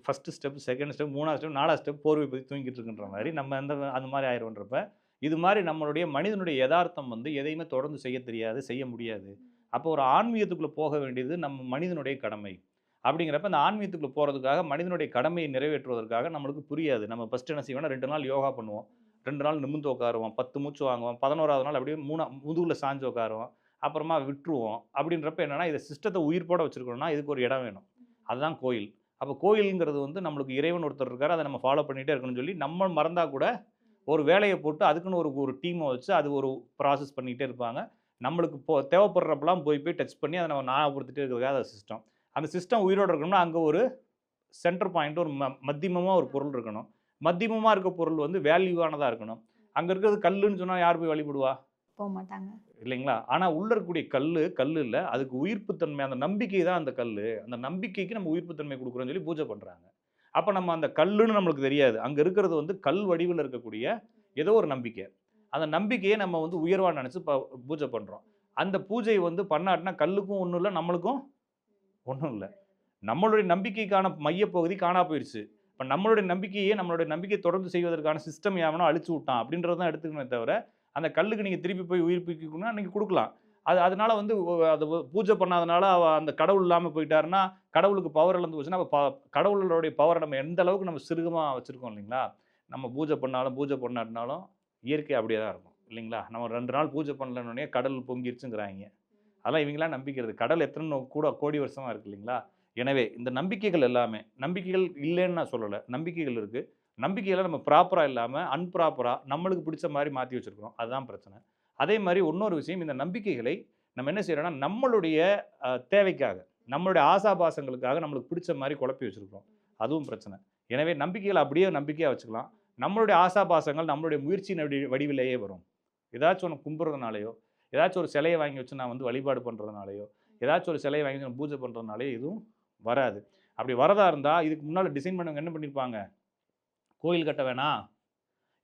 ஃபஸ்ட்டு ஸ்டெப் செகண்ட் ஸ்டெப் மூணாவது ஸ்டெப் நாலாவது ஸ்டெப் போர்வை பற்றி தூங்கிட்டு இருக்குன்ற மாதிரி நம்ம அந்த அந்த மாதிரி ஆயிடும்ன்றப்ப இது மாதிரி நம்மளுடைய மனிதனுடைய யதார்த்தம் வந்து எதையுமே தொடர்ந்து செய்ய தெரியாது செய்ய முடியாது. அப்போ ஒரு ஆன்மீகத்துக்குள்ளே போக வேண்டியது நம்ம மனிதனுடைய கடமை. அப்படிங்கிறப்ப அந்த ஆன்மீகத்துக்குள்ளே போகிறதுக்காக மனிதனுடைய கடமையை நிறைவேற்றுவதற்காக நம்மளுக்கு புரியாது. நம்ம ஃபஸ்ட்டு என்ன செய்வோம்னா ரெண்டு நாள் யோகா பண்ணுவோம். ரெண்டு நாள் நிமிந்து உட்காருவோம். பத்து மூச்சு வாங்குவோம். பதினோராவது நாள் அப்படியே மூணா முதுகில் சாஞ்சு உட்காருவோம். அப்புறமா விட்டுருவோம். அப்படின்றப்ப என்னன்னா இதை சிஸ்டத்தை உயிர்ப்போட வச்சிருக்கணும்னா இதுக்கு ஒரு இடம் வேணும். அதுதான் கோயில். அப்போ கோயிலுங்கிறது வந்து நம்மளுக்கு இறைவன் ஒருத்தர் இருக்கார் அதை நம்ம ஃபாலோ பண்ணிகிட்டே இருக்கணும்னு சொல்லி நம்ம மறந்தா கூட ஒரு வேலையை போட்டு அதுக்குன்னு ஒரு ஒரு டீமை வச்சு அது ஒரு ப்ராசஸ் பண்ணிக்கிட்டே இருப்பாங்க. நம்மளுக்கு போ தேவைப்படுறப்பெல்லாம் போய் போய் டச் பண்ணி அதை நம்ம ஞாபகப்படுத்திட்டே இருக்கிறதுக்காக அந்த சிஸ்டம் அந்த சிஸ்டம் உயிரோடு இருக்கணும்னா அங்கே ஒரு சென்டர் பாயிண்ட் ஒரு ம மத்தியமமாக ஒரு பொருள் இருக்கணும். மத்தியமமாக இருக்க பொருள் வந்து வேல்யூவானதாக இருக்கணும். அங்கே இருக்கிறது கல்லுன்னு சொன்னால் யார் போய் வழிபடுவா? போக மாட்டாங்க இல்லைங்களா? ஆனால் உள்ள இருக்கக்கூடிய கல் கல் இல்லை. அதுக்கு உயிர்ப்புத்தன்மை அந்த நம்பிக்கை தான் அந்த கல் அந்த நம்பிக்கைக்கு நம்ம உயிர்ப்புத்தன்மை கொடுக்குறோம்னு சொல்லி பூஜை பண்ணுறாங்க அப்போ நம்ம அந்த கல்லுன்னு நம்மளுக்கு தெரியாது. அங்கே இருக்கிறது வந்து கல் வடிவில் இருக்கக்கூடிய ஏதோ ஒரு நம்பிக்கை. அந்த நம்பிக்கையை நம்ம வந்து உயர்வாக நினச்சி ப பூஜை பண்ணுறோம் அந்த பூஜை வந்து பண்ணாட்டினா கல்லுக்கும் ஒன்றும் இல்லை நம்மளுக்கும் ஒன்றும் இல்லை. நம்மளுடைய நம்பிக்கைக்கான மையப்பகுதி காணா போயிடுச்சு இப்போ நம்மளுடைய நம்பிக்கையே நம்மளுடைய நம்பிக்கையை தொடர்ந்து செய்வதற்கான சிஸ்டம் எவனோ அழிச்சு விட்டான் அப்படின்றத தான் எடுத்துக்கணுமே தவிர அந்த கல்லுக்கு நீங்கள் திருப்பி போய் உயிர்ப்பிக்கணும்னா நீங்கள் கொடுக்கலாம். அது அதனால வந்து அது பூஜை பண்ணாதனால அவ அந்த கடவுள் இல்லாமல் போயிட்டாருன்னா கடவுளுக்கு பவர் இழந்து போச்சுன்னா அப்போ ப கடவுளோடைய பவரை நம்ம எந்த அளவுக்கு நம்ம சிறுகமாக வச்சுருக்கோம் இல்லைங்களா? நம்ம பூஜை பண்ணாலும் பூஜை பண்ணாட்டினாலும் இயற்கை அப்படியே தான் இருக்கும் இல்லைங்களா? நம்ம ரெண்டு நாள் பூஜை பண்ணலன்னே கடல் பொங்கிருச்சுங்கிறாங்க. அதெல்லாம் இவங்களாம் நம்பிக்கிறது. கடல் எத்தனை கூட கோடி வருஷமாக இருக்கு இல்லைங்களா? எனவே இந்த நம்பிக்கைகள் எல்லாமே நம்பிக்கைகள் இல்லைன்னு நான் சொல்லலை நம்பிக்கைகள் இருக்குது நம்பிக்கையில் நம்ம ப்ராப்பராக இல்லாமல் அன்ப்ராப்பராக நம்மளுக்கு பிடிச்ச மாதிரி மாற்றி வச்சுருக்கோம் அதுதான் பிரச்சனை. அதே மாதிரி இன்னொரு விஷயம் இந்த நம்பிக்கைகளை நம்ம என்ன செய்கிறோம்னா நம்மளுடைய தேவைக்காக நம்மளுடைய ஆசாபாசங்களுக்காக நம்மளுக்கு பிடிச்ச மாதிரி குழப்பி வச்சுருக்கிறோம். அதுவும் பிரச்சனை. எனவே நம்பிக்கைகளை அப்படியே நம்பிக்கையாக வச்சுக்கலாம். நம்மளுடைய ஆசாபாசங்கள் நம்மளுடைய முயற்சியின் வடி வடிவிலேயே வரும். ஏதாச்சும் ஒன்று கும்புறதுனாலையோ ஏதாச்சும் ஒரு சிலையை வாங்கி வச்சு நான் வந்து வழிபாடு பண்ணுறதுனாலையோ ஏதாச்சும் ஒரு சிலையை வாங்கி வச்சு நான் பூஜை பண்ணுறதுனாலையோ எதுவும் வராது. அப்படி வரதா இருந்தால் இதுக்கு முன்னால் டிசைன் பண்ணவங்க என்ன பண்ணியிருப்பாங்க கோயில் கட்ட வேணாம்.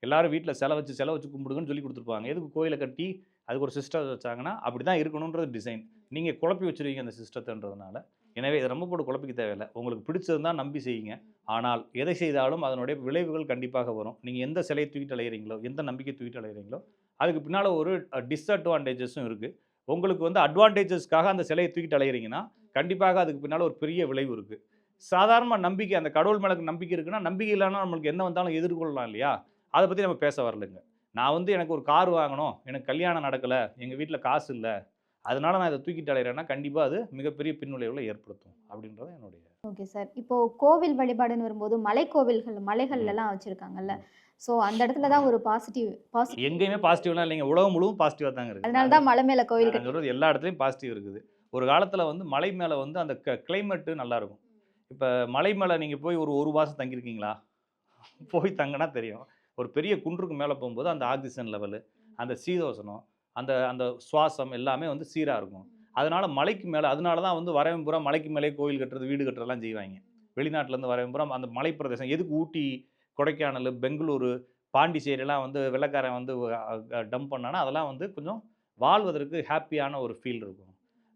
எல்லாரும் வீட்டில் செலவு வச்சு செலவு வச்சு கும்பிடுங்கன்னு சொல்லி கொடுத்துருப்பாங்க. எதுக்கு கோயிலை கட்டி அதுக்கு ஒரு சிஸ்டம் வச்சாங்கன்னா அப்படி தான் இருக்கணுன்றது டிசைன் நீங்கள் குழப்பி வச்சுருவீங்க அந்த சிஸ்டத்துன்றதுனால. எனவே இதை ரொம்ப போட்டு குழப்பிக்க தேவையில்லை. உங்களுக்கு பிடிச்சதுன்னா நம்பி செய்யுங்க. ஆனால் எதை செய்தாலும் அதனுடைய விளைவுகள் கண்டிப்பாக வரும். நீங்கள் எந்த சிலையை தூக்கிட்டு அலையிறீங்களோ எந்த நம்பிக்கை தூக்கிட்டு அலையிறீங்களோ அதுக்கு பின்னால் ஒரு டிஸ்அட்வான்டேஜஸும் இருக்குது உங்களுக்கு வந்து அட்வான்டேஜஸ்க்காக அந்த சிலையை தூக்கிட்டு அலையிறீங்கன்னா கண்டிப்பாக அதுக்கு பின்னால் ஒரு பெரிய விளைவு இருக்குது சாதாரண நம்பிக்கை அந்த கடவுள் மேலே நம்பிக்கை இருக்குன்னா நம்பிக்கை இல்லைன்னா நம்மளுக்கு என்ன வந்தாலும் எதிர்கொள்ளலாம் இல்லையா? அதை பற்றி நம்ம பேச வரலைங்க. நான் வந்து எனக்கு ஒரு கார் வாங்கணும். எனக்கு கல்யாணம் நடக்கலை. எங்கள் வீட்டில் காசு இல்லை. அதனால நான் இதை தூக்கிட்டு அலையிறேன்னா கண்டிப்பாக அது மிகப்பெரிய பின்விளைவுகளை ஏற்படுத்தும் அப்படின்றது என்னுடைய ஓகே சார். இப்போ கோவில் வழிபாடுன்னு வரும்போது மலை கோவில்கள் மலைகள்ல எல்லாம் வச்சிருக்காங்கல்ல. ஸோ அந்த இடத்துல தான் ஒரு பாசிட்டிவ் பாசிட்டிவ் எங்கேயுமே பாசிட்டிவ்லாம் இல்லைங்க. உலகம் முழுவதும் பாசிட்டிவாக தாங்க இருக்குது அதனால தான் மலை மேல கோவில் எல்லா இடத்துலையும் பாசிட்டிவ் இருக்குது. ஒரு காலத்தில் வந்து மலை மேலே வந்து அந்த க கிளைமேட்டு நல்லா இருக்கும். இப்போ மலை மேலே நீங்கள் போய் ஒரு ஒரு மாதம் தங்கியிருக்கீங்களா? போய் தங்கினா தெரியும். ஒரு பெரிய குன்றுக்கு மேலே போகும்போது அந்த ஆக்சிஜன் லெவலு அந்த சீதோசனம் அந்த அந்த சுவாசம் எல்லாமே வந்து சீராக இருக்கும். அதனால மலைக்கு மேலே அதனால தான் வந்து வரவன் பூரா மலைக்கு மேலே கோயில் கட்டுறது வீடு கட்டுறதெல்லாம் செய்வாங்க. வெளிநாட்டிலேருந்து வரவன் பூரா அந்த மலை பிரதேசம் எதுக்கு ஊட்டி கொடைக்கானல் பெங்களூரு பாண்டிச்சேரிலாம் வந்து வெள்ளைக்காரன் வந்து டம்ப் பண்ணானா அதெல்லாம் வந்து கொஞ்சம் வாழ்வதற்கு ஹாப்பியான ஒரு ஃபீல் இருக்கும்.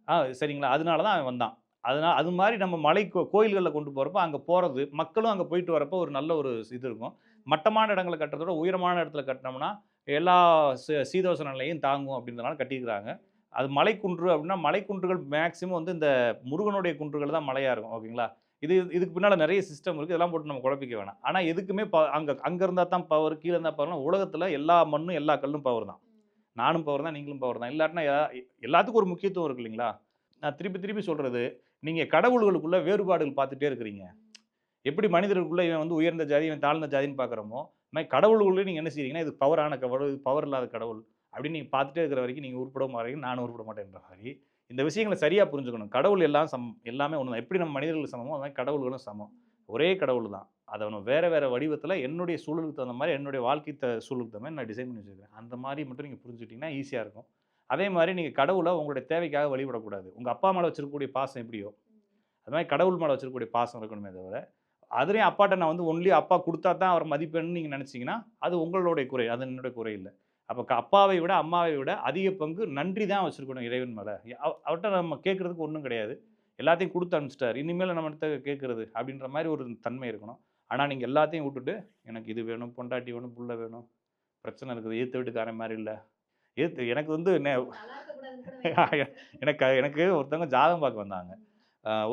ஆ சரிங்களா? அதனால தான் அவன் வந்தான். அதனால் அது மாதிரி நம்ம மலை கோ கோயில்களில் கொண்டு போகிறப்ப அங்கே போகிறது மக்களும் அங்கே போயிட்டு வரப்போ ஒரு நல்ல ஒரு இது இருக்கும். மட்டமான இடங்களை கட்டுறதோட உயரமான இடத்துல கட்டினோம்னா எல்லா சீ- சீதோஷ நிலையும் தாங்கும் அப்படின்றதுனால கட்டியிருக்கிறாங்க. அது மலைக்குன்று அப்படின்னா மலைக்குன்றுகள் மேக்ஸிமம் வந்து இந்த முருகனுடைய குன்றுகள் தான் மலையாக இருக்கும் ஓகேங்களா இது இதுக்கு பின்னால் நிறைய சிஸ்டம் இருக்குது இதெல்லாம் போட்டு நம்ம குழப்பிக்க வேணாம். ஆனால் எதுக்குமே ப அங்கே அங்கே இருந்தால் தான் பவர் கீழே இருந்தால் பவர்னா உலகத்தில் எல்லா மண்ணும் எல்லா கல்லும் பவர் தான். நானும் பவர் தான் நீங்களும் பவர் தான். இல்லாட்டினா எல்லாத்துக்கும் ஒரு முக்கியத்துவம் இருக்கு இல்லைங்களா? நான் திருப்பி திருப்பி சொல்கிறது நீங்கள் கடவுள்களுக்குள்ள வேறுபாடுகள் பார்த்துட்டே இருக்கிறீங்க. எப்படி மனிதர்களுக்குள்ள இவன் வந்து உயர்ந்த ஜாதி இவன் தாழ்ந்த ஜாதின்னு பார்க்குறோமோ மாதிரி கடவுளுக்குள்ளே நீங்கள் என்ன செய்றீங்கன்னா இது பவரான கடவுள் இது பவர் இல்லாத கடவுள் அப்படின்னு நீங்கள் பார்த்துட்டே இருக்கிற வரைக்கும் நீங்கள் உருப்பட மாட்டீங்க நானும் உருப்பட மாட்டேன்ற மாதிரி. இந்த விஷயங்களை சரியாக புரிஞ்சுக்கணும். கடவுள் எல்லாம் சமம் எல்லாமே ஒன்று தான் எப்படி நம்ம மனிதர்கள் சமமோ அது மாதிரி கடவுள்களும் சமம். ஒரே கடவுள் தான் அதை அவனை வேறு வேறு வடிவத்தில் என்னுடைய சூழலுக்கு தகுந்த மாதிரி என்னுடைய வாழ்க்கை சூழலுக்கு தகுந்த மாதிரி நான் டிசைன் பண்ணி வச்சுருக்கேன் அந்த மாதிரி மட்டும் நீங்கள் புரிஞ்சுக்கிட்டிங்கன்னா ஈஸியாக இருக்கும். அதே மாதிரி நீங்கள் கடவுளை உங்களுடைய தேவைக்காக வழிபடக்கூடாது. உங்கள் அப்பா மேலே வச்சிருக்கக்கூடிய பாசம் எப்படியோ? அது மாதிரி கடவுள் மேலே வச்சிருக்கக்கூடிய பாசம் இருக்கணுமே தவிர அதுலேயும் அப்பாட்ட நான் வந்து ஒன்லி அப்பா கொடுத்தா தான் அவர் மதிப்பேன்னு நீங்கள் நினச்சிங்கன்னா அது உங்களுடைய குறை அது என்னுடைய குறை இல்லை. அப்போ அப்பாவை விட அம்மாவை விட அதிக பங்கு நன்றி தான் வச்சுருக்கணும் இறைவன் மேலே. அவர்கிட்ட நம்ம கேட்குறதுக்கு ஒன்றும் கிடையாது. எல்லாத்தையும் கொடுத்து அனுப்பிச்சிட்டார். இனிமேல் நம்மகிட்ட கேட்குறது அப்படின்ற மாதிரி ஒரு தன்மை இருக்கணும். ஆனால் நீங்கள் எல்லாத்தையும் விட்டுட்டு எனக்கு இது வேணும் பொண்டாட்டி வேணும் புள்ள வேணும் பிரச்சனை இருக்குது ஏற்று வீட்டுக்காரன் மாதிரி இல்லை ஏற்று எனக்கு வந்து நெ- எனக்கு எனக்கு ஒருத்தவங்க ஜாதகம் பார்க்க வந்தாங்க.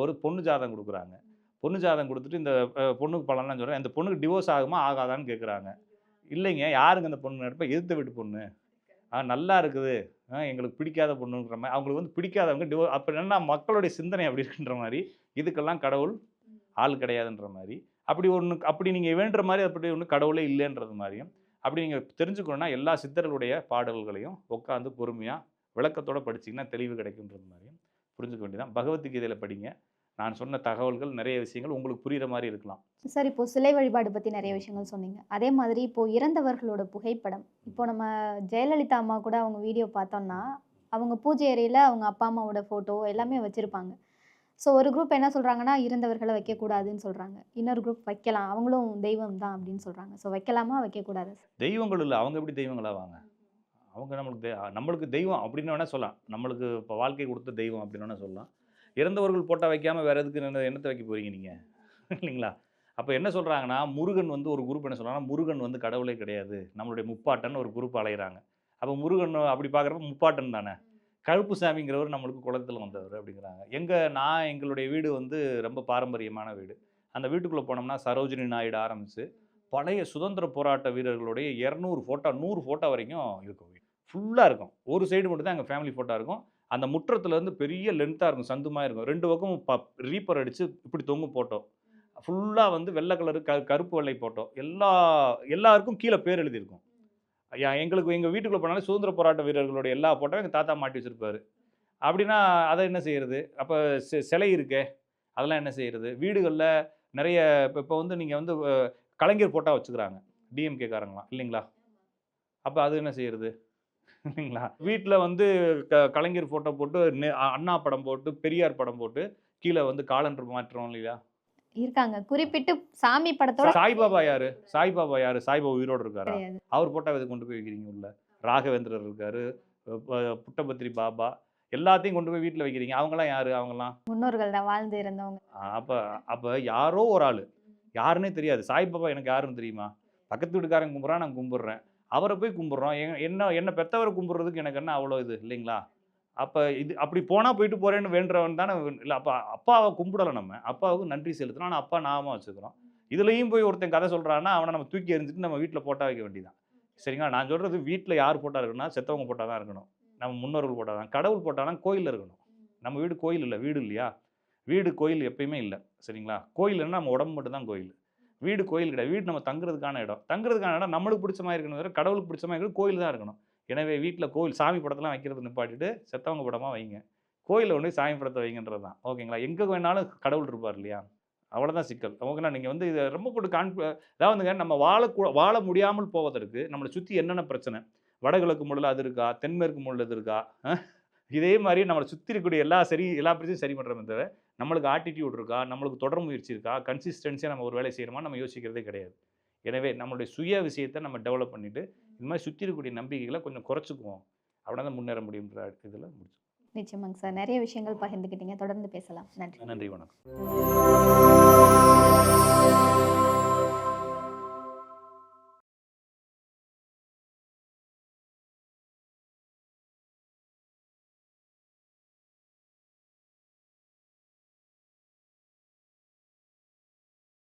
ஒரு பொண்ணு ஜாதகம் கொடுக்குறாங்க. பொண்ணு ஜாதகம் கொடுத்துட்டு இந்த பொண்ணுக்கு பலன்லாம் சொல்கிறேன் இந்த பொண்ணுக்கு டிவோர்ஸ் ஆகுமா ஆகாதான்னு கேட்குறாங்க இல்லைங்க யாருங்க இந்த பொண்ணு நினைப்ப? எதிர்த்த வீட்டு பொண்ணு. ஆ நல்லா இருக்குது. எங்களுக்கு பிடிக்காத பொண்ணுன்ற மாதிரி அவங்களுக்கு வந்து பிடிக்காதவங்க டிவோ அப்போ என்னன்னா மக்களுடைய சிந்தனை அப்படி இருக்குன்ற மாதிரி இதுக்கெல்லாம் கடவுள் ஆள் கிடையாதுன்ற மாதிரி அப்படி ஒன்று அப்படி நீங்கள் வேண்டுற மாதிரி அப்படி ஒன்று கடவுளே இல்லைன்றது மாதிரியும் அப்படி நீங்கள் தெரிஞ்சுக்கணுன்னா எல்லா சித்தர்களுடைய பாடல்களையும் உட்காந்து பொறுமையாக விளக்கத்தோட படிச்சீங்கன்னா தெளிவு கிடைக்குன்றது மாதிரியும் புரிஞ்சுக்க வேண்டியதான் பகவத்கீதையில் படிங்க. நான் சொன்ன தகவல்கள் நிறைய விஷயங்கள் உங்களுக்கு புரிகிற மாதிரி இருக்கலாம். சார் இப்போ சிலை வழிபாடு பற்றி நிறைய விஷயங்கள் சொன்னீங்க. அதே மாதிரி இப்போ இறந்தவர்களோட புகைப்படம். இப்போ நம்ம ஜெயலலிதா அம்மா கூட அவங்க வீடியோ பார்த்தோம்னா அவங்க பூஜை அறையில் அவங்க அப்பா அம்மாவோட ஃபோட்டோ எல்லாமே வச்சுருப்பாங்க. ஸோ ஒரு குரூப் என்ன சொல்கிறாங்கன்னா இருந்தவர்களை வைக்கக்கூடாதுன்னு சொல்கிறாங்க இன்னொரு குரூப் வைக்கலாம். அவங்களும் தெய்வம் தான் அப்படின்னு சொல்கிறாங்க ஸோ வைக்கலாமா? வைக்கக்கூடாது. தெய்வங்கள் இல்லை. அவங்க எப்படி தெய்வங்களாவாங்க அவங்க நம்மளுக்கு தெ- நம்மளுக்கு தெய்வம் அப்படின்னு வேணால் சொல்லலாம். நம்மளுக்கு இப்போ வாழ்க்கை கொடுத்த தெய்வம் அப்படின்னு வேணால் சொல்லலாம். இறந்தவர்கள் போட்டால் வைக்காமல் வேறு எதுக்கு என்ன என்னத்தை வைக்க போகிறீங்க நீங்கள் இல்லைங்களா? அப்போ என்ன சொல்கிறாங்கன்னா முருகன் வந்து ஒரு குரூப் என்ன சொல்கிறாங்கன்னா முருகன் வந்து கடவுளே கிடையாது. நம்மளுடைய முப்பாட்டன் ஒரு குரூப் அலையிறாங்க. அப்போ முருகன் அப்படி பார்க்குறப்ப முப்பாட்டன் தானே? கழுப்பு சாமிங்கிறவர் நம்மளுக்கு குளத்தில் வந்தவர் அப்படிங்கிறாங்க. எங்கள் நான் எங்களுடைய வீடு வந்து ரொம்ப பாரம்பரியமான வீடு. அந்த வீட்டுக்குள்ளே போனோம்னா சரோஜினி நாயுடு ஆரம்பித்து பழைய சுதந்திர போராட்ட வீரர்களுடைய இரநூறு ஃபோட்டோ நூறு ஃபோட்டோ வரைக்கும் இருக்கும் ஃபுல்லாக இருக்கும். ஒரு சைடு மட்டும் தான் எங்கள் ஃபேமிலி ஃபோட்டோ இருக்கும். அந்த முற்றத்துலேருந்து பெரிய லென்த்தாக இருக்கும் சந்துமாக இருக்கும். ரெண்டு பக்கமும் ப ரீப்பர் அடித்து இப்படி தொங்கும் போட்டோம் ஃபுல்லாக வந்து வெள்ளை கலரு க கருப்பு வெள்ளை போட்டோம் எல்லா எல்லாருக்கும் கீழே பேர் எழுதியிருக்கும். எங்களுக்கு எங்கள் வீட்டுக்குள்ளே போனாலும் சுதந்திர போராட்ட வீரர்களுடைய எல்லா போட்டோம் எங்கள் தாத்தா மாட்டி வச்சுருப்பார். அப்படின்னா அதை என்ன செய்யறது? அப்போ சிலை இருக்கே அதெல்லாம் என்ன செய்கிறது வீடுகளில் நிறைய இப்போ இப்போ வந்து நீங்கள் வந்து கலைஞர் ஃபோட்டோ வச்சுக்கிறாங்க. டிஎம்கே காரங்களாம் இல்லைங்களா? அப்போ அது என்ன செய்கிறது இல்லைங்களா? வீட்டில் வந்து க கலைஞர் ஃபோட்டோ போட்டு அண்ணா படம் போட்டு பெரியார் படம் போட்டு கீழே வந்து காலண்டர் மாற்றுறோம் இல்லையா? இருக்காங்க. குறிப்பிட்டு சாமி படத்தோட சாய்பாபா யாரு? சாய்பாபா யாரு? சாய்பாபா உயிரோடு இருக்காரா? அவர் போட்டோ எது கொண்டு போய் வைக்கிறீங்க உள்ள? ராகவேந்திரர் இருக்காரு. அஹ் ப- புட்டபத்ரி பாபா. எல்லாத்தையும் கொண்டு போய் வீட்டில் வைக்கிறீங்க. அவங்களாம் யாரு? அவங்களாம் முன்னோர்கள் தான் வாழ்ந்து இருந்தவங்க. அப்போ அப்போ யாரோ ஒரு ஆள். யாருன்னே தெரியாது. சாய்பாபா எனக்கு யாருன்னு தெரியுமா? பக்கத்து வீட்டுக்காரன் கும்பிட்றான் நான் கும்பிட்றேன். அவரை போய் கும்பிட்றோம். என்ன என்ன பெத்தவரை கும்பிட்றதுக்கு எனக்கு என்ன அவ்வளோ இது? இல்லைங்களா? அப்போ இது அப்படி போனால் போயிட்டு போகிறேன்னு வேண்டவன் தானே இல்லை அப்போ அப்பாவை கும்பிடலை நம்ம. அப்பாவுக்கு நன்றி செலுத்தணும். ஆனால் அப்பா நாம வச்சுக்கிறோம். இதுலேயும் போய் ஒருத்தன் கதை சொல்கிறான்னா அவனை நம்ம தூக்கி எறிஞ்சிட்டு நம்ம வீட்டில் போட்டால் வைக்க வேண்டியதான் சரிங்களா? நான் சொல்கிறது வீட்டில் யார் போட்டால் இருக்குன்னா செத்தவங்க போட்டால் தான் இருக்கணும். நம்ம முன்னோர்கள் போட்டால் தான். கடவுள் போட்டால் தான் கோயிலில் இருக்கணும். நம்ம வீடு கோயில் இல்லை. வீடு இல்லையா? வீடு கோயில் எப்பயுமே இல்லை. சரிங்களா? கோயில்னா நம்ம உடம்பு மட்டும் தான் கோயில். வீடு கோயில் கிடையாது. வீடு நம்ம தங்குறதுக்கான இடம். தங்குறதுக்கான இடம் நம்மளுக்கு பிடிச்ச மாதிரி இருக்கணும் தவிர கடவுளுக்கு பிடிச்ச மாதிரி இருக்கணும். கோயில் தான் இருக்கணும். எனவே வீட்டில் கோயில் சாமி படத்தெல்லாம் வைக்கிறது நிப்பாட்டிட்டு செத்தவங்க படமாக வைங்க. கோயிலில் ஒன்று சாமி படத்தை வைங்கன்றது தான். ஓகேங்களா? எங்கே வேணாலும் கடவுள் இருப்பார் இல்லையா? அவ்வளோதான் சிக்கல். ஓகேங்களா? நீங்கள் வந்து இதை ரொம்ப போட்டு கான்ஃபி அதாவதுங்க நம்ம வாழக்கூட வாழ முடியாமல் போவதற்கு நம்மளை சுற்றி என்னென்ன பிரச்சனை? வடகிழக்கு முள்ள அது இருக்கா? தென்மேற்கு முள்ள இது இருக்கா? இதே மாதிரி நம்மளை சுற்றி இருக்கக்கூடிய எல்லா சரி எல்லா பிரச்சனையும் சரி பண்ணுறமே தவிர நம்மளுக்கு ஆட்டிடியூட் இருக்கா? நம்மளுக்கு தொடர் முயற்சி இருக்கா? கன்சிஸ்டன்சியாக நம்ம ஒரு வேலை செய்யணுமா நம்ம யோசிக்கிறதே கிடையாது. எனவே நம்மளுடைய சுய விஷயத்தை நம்ம டெவலப் பண்ணிவிட்டு இது மாதிரி சுற்றி இருக்கக்கூடிய நம்பிக்கைகளை கொஞ்சம் குறைச்சிக்குவோம். அப்படின்னா தான் முன்னேற முடியுன்ற இதில் முடிச்சு. நிச்சயமாங்க சார். நிறைய விஷயங்கள் பகிர்ந்துக்கிட்டீங்க தொடர்ந்து பேசலாம். நன்றி. நன்றி வணக்கம்.